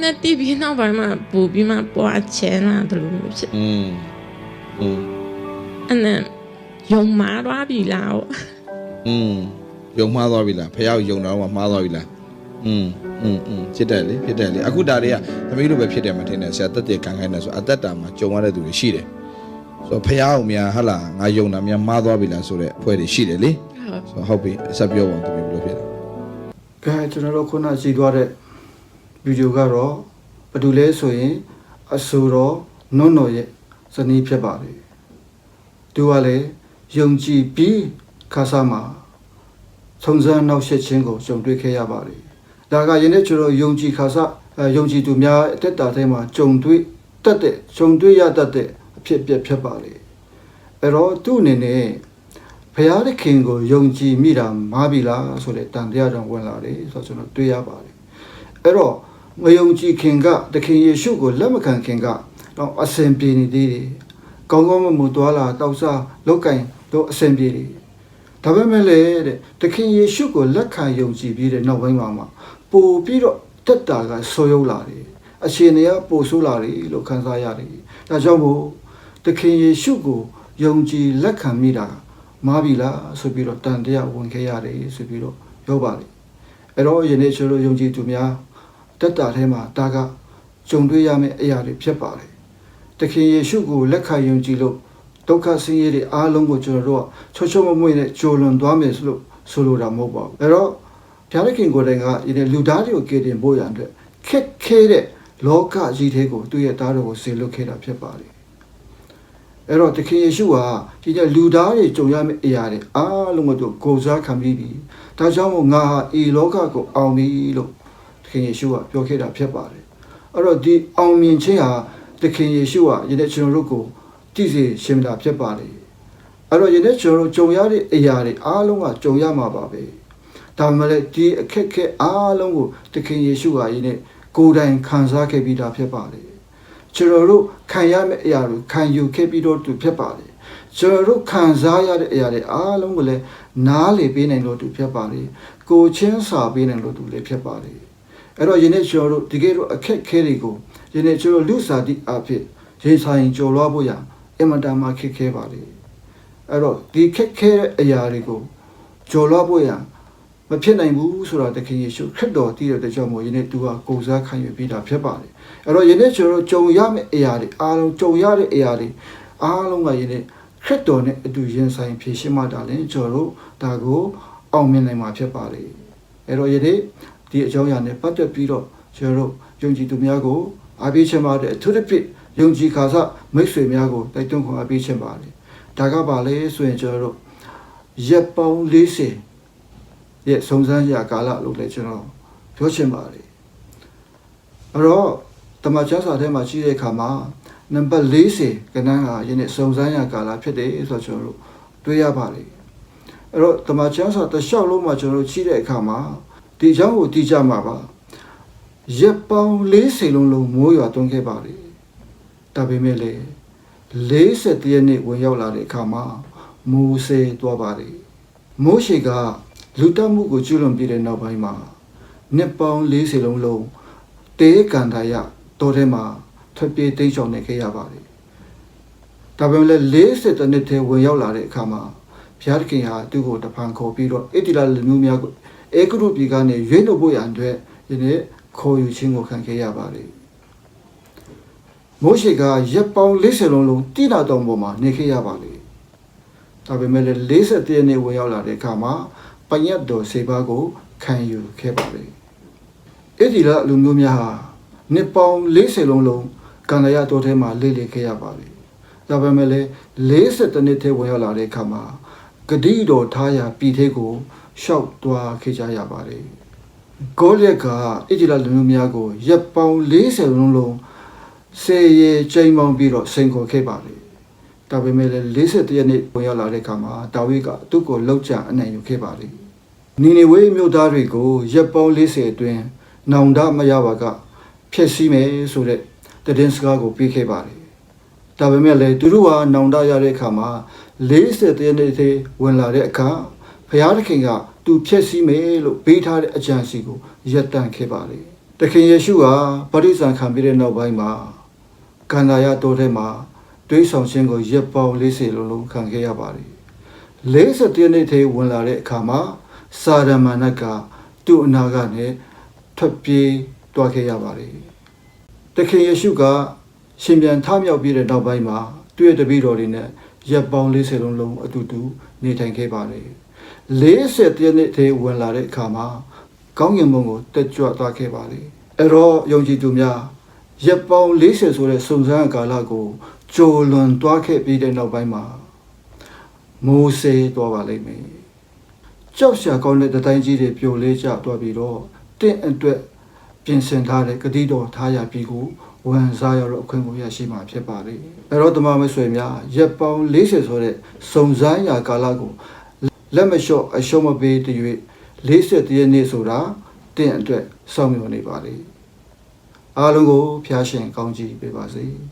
နဲ့တီးပြီးနောက်ပိုင်းမှာပူပြီးမှပွားချဲလာတယ်လို့မျိုးဖြစ် อืมอืม အဲ့နဲ့ယုံမာသွားပြီလား อืมယုံမှားသွားပြီလားဖះကိုယုံတော့မှမှားသွားပြီလားอืมอืมอืมဖြစ်တယ်လေဖြစ်တယ်လေအခုဒါတွေကသမီးတို့ပဲဖြစ်တယ်မထင်နဲ့ဆရာတက်တယ်ကန်ခိုင်းတယ်ဆိုအသက်တာမှာကြုံရတဲ့သူတွေရှိတယ်ဆိုတော့ဖះကိုများဟလာငါယုံတာများမှားသွားပြီလားဆိုတော့အဖွဲ့တွေရှိတယ်လေ ဟုတ် ဆိုတော့ဟုတ်ပြီအဆက်ပြောပါဦးသမီးဘယ်လိုဖြစ်လဲ ကဲကျွန်တော်တို့ခုနကြည့်သွားတဲ့ ဗီဒီယိုကတော့ဘာတူလဲဆိုရင်အဆူတော်နွန်းတော်ရဲ့ဇနီးဖြစ်ပါတယ်သူကလည်းယုံကြည်ပြီးခါစားမှာထုံစမ်းနောက်ဆက်ခြင်းကိုကြုံတွေ့ခဲ့ရပါတယ်ဒါကယနေ့ကျွန်တော်ယုံကြည်ခါစားအဲယုံကြည်သူများအသက်တာထဲမှာကြုံတွေ့တတ်တဲ့ကြုံတွေ့ရတတ်တဲ့အဖြစ်အပျက်ဖြစ်ပါလေအဲ့တော့သူ့အနေနဲ့ဘုရားသခင်ကိုယုံကြည်မိတာမားပြီလားဆိုတဲ့တန်တရားကြောင့်ဝင်လာတယ်ဆိုတော့ကျွန်တော်တွေ့ရပါတယ်အဲ့တော့ မယုံကြည်ခင်ကသခင်ယေရှုကိုလက်မခံခင်ကတော့အစဉ်ပြေနေသေးတယ်ကောင်းကောင်းမွန်မွန်သွားလာတောက်စားလောက်ကင်တော့အစဉ်ပြေတယ်ဒါပေမဲ့လေတဲ့သခင်ယေရှုကိုလက်ခံယုံကြည်ပြီးတဲ့နောက်ပိုင်းမှာမှပို့ပြီးတော့တက်တာကဆိုးရုပ်လာတယ်အခြေအနေကပိုဆိုးလာတယ်လို့ခံစားရတယ်ဒါကြောင့်မို့သခင်ယေရှုကိုယုံကြည်လက်ခံမိတာမားပြီလားဆိုပြီးတော့တန်တရားဝင်ခဲ့ရတယ်ဆိုပြီးတော့ပြောပါတယ်အဲ့တော့ယနေ့ကျွန်တော်ယုံကြည်သူများ တက်တာထဲမှာဒါကကြုံတွေ့ရမယ့်အရာတွေဖြစ်ပါတယ်သခင်ယေရှုကိုလက်ခံယုံကြည်လို့ဒုက္ခဆင်းရဲတွေအားလုံးကိုကျွန်တော်တို့ကချောချောမမွေ့နဲ့ကြိုလွန်သွားမယ်ဆိုလို့ဆိုလိုတာမဟုတ်ပါဘူးအဲ့တော့ဘုရားသခင်ကိုယ်တိုင်ကဒီနေ့လူသားတွေကိုကယ်တင်ဖို့ရန်အတွက်ခက်ခဲတဲ့လောကကြီးသေးကိုသူ့ရဲ့သားတော်ကိုဆေလွတ်ခဲ့တာဖြစ်ပါတယ်အဲ့တော့သခင်ယေရှုဟာဒီနေ့လူသားတွေကြုံရမယ့်အရာတွေအားလုံးကိုသူကိုယ်စားခံပြီးပြီဒါကြောင့်မို့ငါဟာဤလောကကိုအောင်ပြီလို့သ ခင်ယေရှုကပြောခဲ့တာဖြစ်ပါတယ်အဲ့တော့ဒီအောင်မြင်ခြင်းဟာသခင်ယေရှုဟာယနေ့ကျွန်တော်တို့ကိုတည်စေရှင်တာဖြစ်ပါတယ်အဲ့တော့ယနေ့ကျွန်တော်တို့ကြုံရတဲ့အရာတွေအားလုံးကကြုံရမှာပါပဲဒါမှလည်းဒီအခက်အခဲအားလုံးကိုသခင်ယေရှုဟာယနေ့ကိုယ်တိုင်ခံစားခဲ့ပြီးသားဖြစ်ပါတယ်ကျွန်တော်တို့ခံရမယ့်အရာတွေခံယူခဲ့ပြီးတော့သူဖြစ်ပါတယ်ကျွန်တော်တို့ခံစားရတဲ့အရာတွေအားလုံးကိုလည်းနားလေပေးနိုင်လို့သူဖြစ်ပါတယ်ကိုချင်းစာပေးနိုင်လို့သူလည်းဖြစ်ပါတယ် အဲ့တော့ယနေ့ကျွန်တော်တို့ဒီကဲတော့အခက်အခဲတွေကိုယနေ့ကျွန်တော်လူစားတိအဖြစ်ရင်ဆိုင်ကြော်လွှားဖို့ရအင်မတန်မှခက်ခဲပါလေအဲ့တော့ဒီခက်ခဲတဲ့အရာတွေကိုကြော်လွှားဖို့ရမဖြစ်နိုင်ဘူးဆိုတော့တခင်ယေရှုခရစ်တော်တည်တဲ့ကြောင့်မို့ယနေ့သူကကိုယ်စားခံယူပြီးတာဖြစ်ပါတယ်အဲ့တော့ယနေ့ကျွန်တော်တို့ကြုံရမယ့်အရာတွေအားလုံးကြုံရတဲ့အရာတွေအားလုံးကယနေ့ခရစ်တော်နဲ့အတူရင်ဆိုင်ဖြည့်ရှင်းမှတာလည်းကျွန်တော်တို့ဒါကိုအောင်မြင်နိုင်မှာဖြစ်ပါလေအဲ့တော့ယနေ့ ဒီအကြောင်းအရာနဲ့ပတ်သက်ပြီးတော့ကျွန်တော်တို့ယုံကြည်သူများကိုအားပေးချင်ပါတယ်အထူးသဖြင့်ယုံကြည်ခါစမိတ်ဆွေများကိုတိုက်တွန်းခွင့်အားပေးချင်ပါတယ်ဒါကပါလေဆိုရင်ကျွန်တော်တို့ရက်ပေါင်း40ရဲ့စုံစမ်းရာကာလလို့လည်းကျွန်တော်ပြောချင်ပါတယ်အဲ့တော့တမန်ကျမ်းစာထဲမှာရှိတဲ့အခါမှာနံပါတ်40ကဏ္ဍဟာယနေ့စုံစမ်းရာကာလဖြစ်တယ်ဆိုတော့ကျွန်တော်တို့တွေ့ရပါတယ်အဲ့တော့တမန်ကျမ်းစာတစ်လျှောက်လုံးမှာကျွန်တော်တို့ရှိတဲ့အခါမှာ ဒီအကြောင်းကိုသိကြမှာပါရက်ပေါင်း40လုံးလုံးမိုးရွာသွန်းခဲ့ပါလေဒါပေမဲ့လေ40ရက်နေ့ဝင်ရောက်လာတဲ့အခါမှာမိုးစေးသွားပါလေမိုးရှိကလူတက်မှုကိုကျွလွန်ပြတဲ့နောက်ပိုင်းမှာနှစ်ပေါင်း40လုံးလုံးတေးကန်တာရတော်ထဲမှာထွက်ပြေးတိတ်ချောင်နေခဲ့ရပါလေဒါပေမဲ့လေ40တနှစ်ထဲဝင်ရောက်လာတဲ့အခါမှာဘုရားသခင်ဟာသူ့ကိုတဖန်ခေါ်ပြီးတော့ဣတိလလူမျိုးများကို အေဂရုပြည်ကနေရွေးနှုတ်ဖို့ရန်အတွက်ဒီနေ့ခေါ်ယူခြင်းကိုခံခဲ့ရပါလေမိုးရှိကရက်ပေါင်း40လုံးလုံးတိလာတော်ပေါ်မှာနေခဲ့ရပါလေဒါပေမဲ့40တရက်နေ့ဝင်ရောက်လာတဲ့အခါမှာပညတ်တော်စေပါကိုခံယူခဲ့ပါလေဣတိလလူမျိုးများဟာနှစ်ပေါင်း40လုံးလုံးကံရရတော်ထဲမှာလေ့လေခဲ့ရပါလေဒါပေမဲ့လည်း40တနှစ်ထဲဝင်ရောက်လာတဲ့အခါမှာ ဂတိတော်ထားရာပြည်သေးကိုရှောက်သွားခဲ့ကြရပါတယ်။ဂေါလျက်ကဣတိလလူမျိုးများကိုရက်ပေါင်း40လုံးလုံးဆေးရချိန်ပေါင်းပြီးတော့စိန်ခေါ်ခဲ့ပါတယ်။ဒါပေမဲ့လည်း40ရက်နေ့ဝင်ရောက်လာတဲ့အခါမှာဒါဝိဒ်ကသူ့ကိုလောက်ချအနိုင်ယူခဲ့ပါတယ်။နီနေဝေးမြို့သားတွေကိုရက်ပေါင်း40အတွင်းနောင်တမရပါကဖျက်ဆီးမယ်ဆိုတဲ့တည်င်းစကားကိုပြီးခဲ့ပါတယ်။ ဒါပေမဲ့လည်းသူတို့ဟာနောင်တရတဲ့အခါမှာ40ရက်နေ့သေးဝင်လာတဲ့အခါဘုရားသခင်ကသူဖြည့်ဆည်းမယ်လို့ပေးထားတဲ့အကြံစီကိုရပ်တန့်ခဲ့ပါလေဒါတခင်ယေရှုဟာပရိသန်ခံပြီးတဲ့နောက်ပိုင်းမှာကန္နာယတိုးထဲမှာတွေးဆောင်ခြင်းကိုရက်ပေါင်း40လုံးလုံးခံခဲ့ရပါတယ်40နှစ်ထဲဝင်လာတဲ့အခါမှာစာရမဏတ်ကသူ့အနာကနေထွက်ပြေးသွားခဲ့ရပါတယ်တခင်ယေရှုက ရှင်ပြန်ထမြောက်ပြီးတဲ့နောက်ပိုင်းမှာသူ့ရဲ့တပည့်တော်တွေနဲ့ရက်ပေါင်း40လုံးလုံးအတူတူနေထိုင်ခဲ့ပါတယ်40နှစ်ထဲဝင်လာတဲ့အခါမှာကောင်းကင်ဘုံကိုတက်ကြွသွားခဲ့ပါလေအဲ့တော့ယုံကြည်သူများရက်ပေါင်း40ဆိုတဲ့စုံစမ်းကာလကိုကြိုလွန်သွားခဲ့ပြီးတဲ့နောက်ပိုင်းမှာမိုးစေးသွားပါလိမ့်မယ်ကြောက်ရှာကောင်းတဲ့တတိုင်းကြီးတွေပြိုလဲကျသွားပြီးတော့တင့်အတွက်ပြင်ဆင်ထားတဲ့ဂတိတော်ထားရပြီးကို ဝန်စားရတော့အခွင့်ကိုရရှိမှာဖြစ်ပါလေအဲ့တော့တမမဆွေများရက်ပေါင်း40ဆိုတဲ့စုံစမ်းရာကာလကိုလက်မလျှော့အရှုံးမပေးတရွေ့40တရနေ့ဆိုတာတင့်အတွက်စောင့်မျှော်နေပါလေအားလုံးကိုဖျားရှင်ကောင်းကြီးပေးပါစေ။